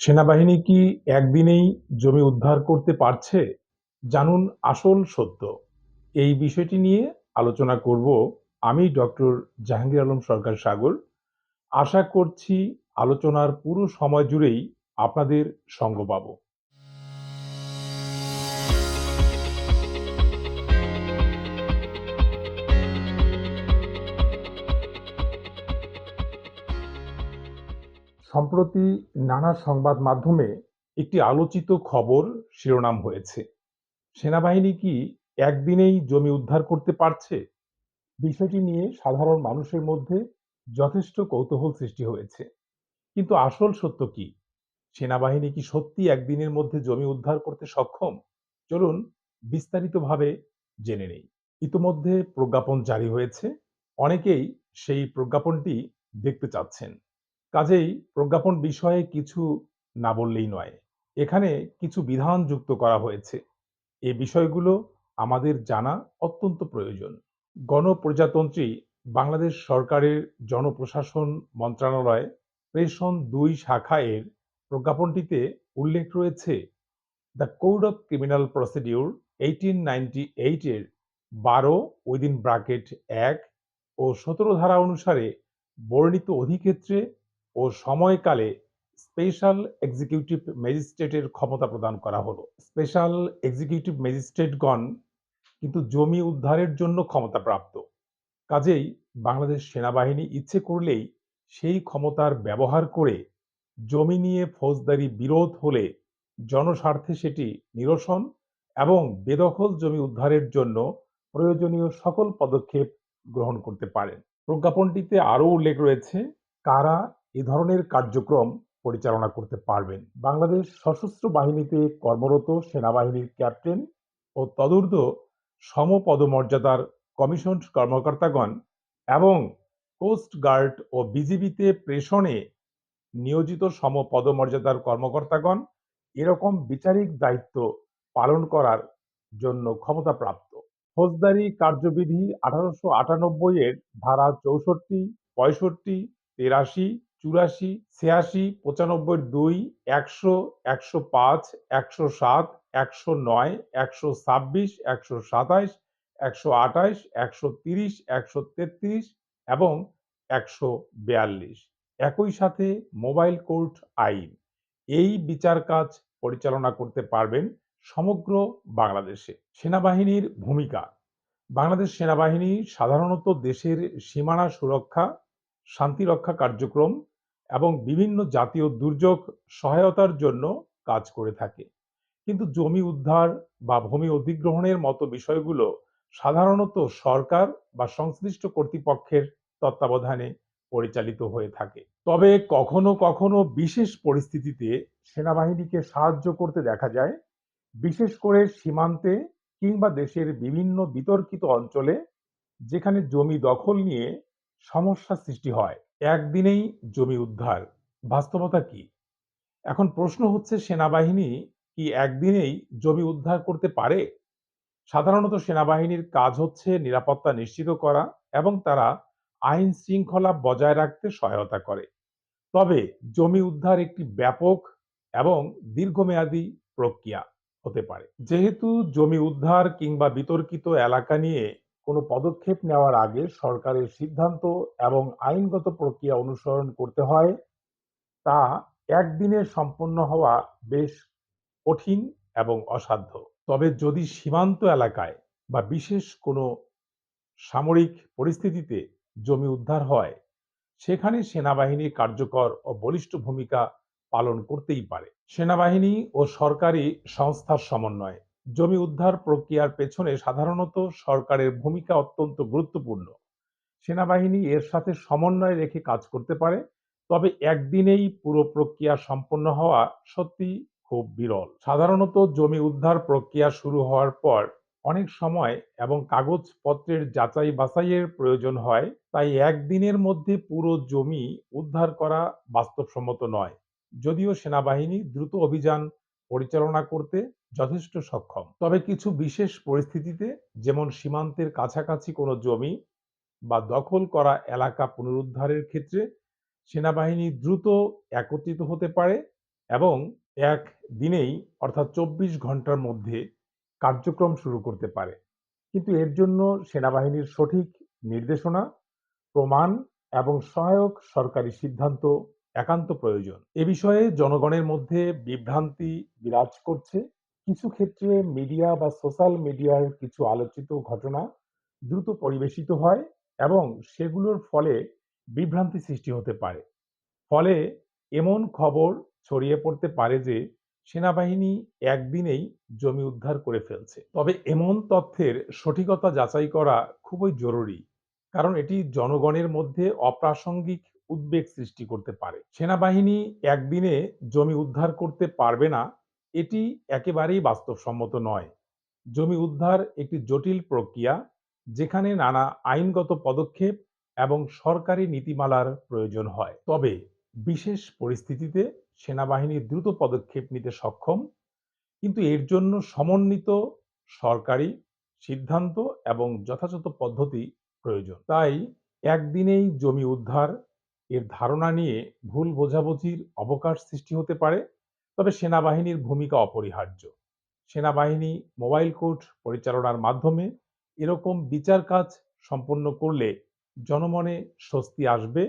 সেনাবাহিনী কি একদিনেই জমি উদ্ধার করতে পারছে? জানুন আসল সত্য। এই বিষয়টি নিয়ে আলোচনা করব আমি ডক্টর জাহাঙ্গীর আলম সরকার সাগর। আশা করছি আলোচনার পুরো সময় জুড়েই আপনাদের সঙ্গ পাব। সম্প্রতি নানা সংবাদ মাধ্যমে একটি আলোচিত খবর শিরোনাম হয়েছে। সেনাবাহিনী কি একদিনেই জমি উদ্ধার করতে পারছে? বিষয়টি নিয়ে সাধারণ মানুষের মধ্যে যথেষ্ট কৌতূহল সৃষ্টি হয়েছে। কিন্তু আসল সত্য কি? সেনাবাহিনী কি সত্যি একদিনের মধ্যে জমি উদ্ধার করতে সক্ষম? চলুন বিস্তারিতভাবে জেনে নেই। ইতোমধ্যে প্রজ্ঞাপন জারি হয়েছে। অনেকেই সেই প্রজ্ঞাপনটি দেখতে চাচ্ছেন। কাজেই প্রজ্ঞাপন বিষয়ে কিছু না বললেই নয়। এখানে কিছু বিধান যুক্ত করা হয়েছে। এ বিষয়গুলো আমাদের জানা অত্যন্ত প্রয়োজন। গণপ্রজাতন্ত্রী বাংলাদেশ সরকারের জনপ্রশাসন মন্ত্রণালয় প্রেষণ দুই শাখা এর প্রজ্ঞাপনটিতে উল্লেখ রয়েছে, the code of criminal procedure eighteen ninety এইটের বারো উইদিন ব্রাকেট এক ও সতেরো ধারা অনুসারে বর্ণিত অধিক্ষেত্রে ও সময়কালে স্পেশাল এক্সিকিউটিভ ম্যাজিস্ট্রেটের ক্ষমতা প্রদান করা হলো। স্পেশাল এক্সিকিউটিভ ম্যাজিস্ট্রেটগণ কিন্তু জমি উদ্ধারের জন্য ক্ষমতাপ্রাপ্ত কাজেই বাংলাদেশ সেনাবাহিনী ইচ্ছে করলেই সেই ক্ষমতার ব্যবহার করে জমি নিয়ে ফৌজদারি বিরোধ হলে জনস্বার্থে সেটি নিরসন এবং বেদখল জমি উদ্ধারের জন্য প্রয়োজনীয় সকল পদক্ষেপ গ্রহণ করতে পারেন। প্রজ্ঞাপনটিতে আরও উল্লেখ রয়েছে, কারা এ ধরনের কার্যক্রম পরিচালনা করতে পারবেন। বাংলাদেশ সশস্ত্র বাহিনীতে কর্মরত সেনাবাহিনীর ক্যাপ্টেন ও তদূর্ধ্ব সমপদমর্যাদার কমিশন কর্মকর্তাগণ এবং কোস্ট গার্ড ও বিজিবিতে প্রেষণে নিয়োজিত সমপদমর্যাদার কর্মকর্তাগণ এরকম বিচারিক দায়িত্ব পালন করার জন্য ক্ষমতাপ্রাপ্ত। ফৌজদারি কার্যবিধি আঠারোশো আটানব্বই এর ধারা চৌষট্টি, পঁয়ষট্টি, তেরাশি চুরাশি, ছিয়াশি, পঁচানব্বই, দুই, একশো একশো পাঁচ, একশো সাত, একশো নয়, একশো ছাব্বিশ, একশো সাতাইশ, একশো আঠাইশ একশো তিরিশ, একশো তেত্রিশ এবং একশো বিয়াল্লিশ। একই সাথে মোবাইল কোর্ট আইন। এই বিচার কাজ পরিচালনা করতে পারবেন সমগ্র বাংলাদেশে। সেনাবাহিনীর ভূমিকা। বাংলাদেশ সেনাবাহিনী সাধারণত দেশের সীমানা সুরক্ষা শান্তিরক্ষা কার্যক্রম এবং বিভিন্ন জাতীয় দুর্যোগ সহায়তার জন্য কাজ করে থাকে। কিন্তু জমি উদ্ধার বা ভূমি অধিগ্রহণের মতো বিষয়গুলো সাধারণত সরকার বা সংশ্লিষ্ট কর্তৃপক্ষের তত্ত্বাবধানে পরিচালিত হয়ে থাকে। তবে কখনো কখনো বিশেষ পরিস্থিতিতে সেনাবাহিনীকে সাহায্য করতে দেখা যায়, বিশেষ করে সীমান্তে কিংবা দেশের বিভিন্ন বিতর্কিত অঞ্চলে, যেখানে জমি দখল নিয়ে সমস্যা সৃষ্টি হয়। একদিনেই জমি উদ্ধার। বাস্তবতা কি? এখন প্রশ্ন হচ্ছে, সেনাবাহিনী কি একদিনেই জমি উদ্ধার করতে পারে? সাধারণত সেনাবাহিনীর কাজ হচ্ছে নিরাপত্তা নিশ্চিত করা এবং তারা আইন শৃঙ্খলা বজায় রাখতে সহায়তা করে। তবে জমি উদ্ধার একটি ব্যাপক এবং দীর্ঘমেয়াদী প্রক্রিয়া হতে পারে। যেহেতু জমি উদ্ধার কিংবা বিতর্কিত এলাকা নিয়ে কোনো পদক্ষেপ নেওয়ার আগে সরকারের সিদ্ধান্ত এবং আইনগত প্রক্রিয়া অনুসরণ করতে হয়, তা একদিনে সম্পন্ন হওয়া বেশ কঠিন এবং অসাধ্য। তবে যদি সীমান্ত এলাকায় বা বিশেষ কোনো সামরিক পরিস্থিতিতে জমি উদ্ধার হয়, সেখানে সেনাবাহিনী কার্যকর ও বলিষ্ঠ ভূমিকা পালন করতেই পারে। সেনাবাহিনী ও সরকারি সংস্থার সমন্বয় জমি উদ্ধার প্রক্রিয়ার পেছনে সাধারণত সরকারের ভূমিকা অত্যন্ত গুরুত্বপূর্ণ। সেনাবাহিনী এর সাথে সমন্বয় রেখে কাজ করতে পারে, তবে একদিনেই পুরো প্রক্রিয়া সম্পন্ন হওয়া সত্যি খুব বিরল। সাধারণত জমি উদ্ধার প্রক্রিয়া শুরু হওয়ার পর অনেক সময় এবং কাগজপত্রের যাচাই বাছাইয়ের প্রয়োজন হয়, তাই একদিনের মধ্যে পুরো জমি উদ্ধার করা বাস্তবসম্মত নয়। যদিও সেনাবাহিনী দ্রুত অভিযান পরিচালনা করতে যথেষ্ট সক্ষম। তবে কিছু বিশেষ পরিস্থিতিতে, যেমন সীমান্তের কাছাকাছি কোনো জমি বা দখল করা এলাকা পুনরুদ্ধারের ক্ষেত্রে, সেনাবাহিনী দ্রুত একত্রিত হতে পারে এবং এক দিনেই, অর্থাৎ চব্বিশ ঘণ্টার মধ্যে কার্যক্রম শুরু করতে পারে। কিন্তু এর জন্য সেনাবাহিনীর সঠিক নির্দেশনা, প্রমাণ এবং সহায়ক সরকারি সিদ্ধান্ত একান্ত প্রয়োজন। এ বিষয়ে জনগণের মধ্যে বিভ্রান্তি বিরাজ করছে। কিছু ক্ষেত্রে মিডিয়া বা সোশ্যাল মিডিয়ার কিছু আলোচিত ঘটনা দ্রুত পরিবেশিত হয় এবং সেগুলোর ফলে বিভ্রান্তি সৃষ্টি হতে পারে। ফলে এমন খবর ছড়িয়ে পড়তে পারে যে, সেনাবাহিনী একদিনেই জমি উদ্ধার করে ফেলছে। তবে এমন তথ্যের সঠিকতা যাচাই করা খুবই জরুরি, কারণ এটি জনগণের মধ্যে অপ্রাসঙ্গিক উদ্বেগ সৃষ্টি করতে পারে। সেনাবাহিনী একদিনে জমি উদ্ধার করতে পারবে না এটি একেবারেই বাস্তবসম্মত নয়। জমি উদ্ধার একটি জটিল প্রক্রিয়া, যেখানে নানা আইনগত পদক্ষেপ এবং সরকারি নীতিমালার প্রয়োজন হয়। তবে বিশেষ পরিস্থিতিতে সেনাবাহিনী দ্রুত পদক্ষেপ নিতে সক্ষম, কিন্তু এর জন্য সমন্বিত সরকারি সিদ্ধান্ত এবং যথাযথ পদ্ধতি প্রয়োজন। তাই একদিনেই জমি উদ্ধার এর ধারণা নিয়ে ভুল বোঝাবুঝির অবকাশ সৃষ্টি হতে পারে। তবে সেনাবাহিনীর ভূমিকা অপরিহার্য। সেনাবাহিনী, মোবাইল কোর্ট পরিচালনার মাধ্যমে এরকম বিচার কাজ সম্পন্ন করলে জনমনে স্বস্তি আসবে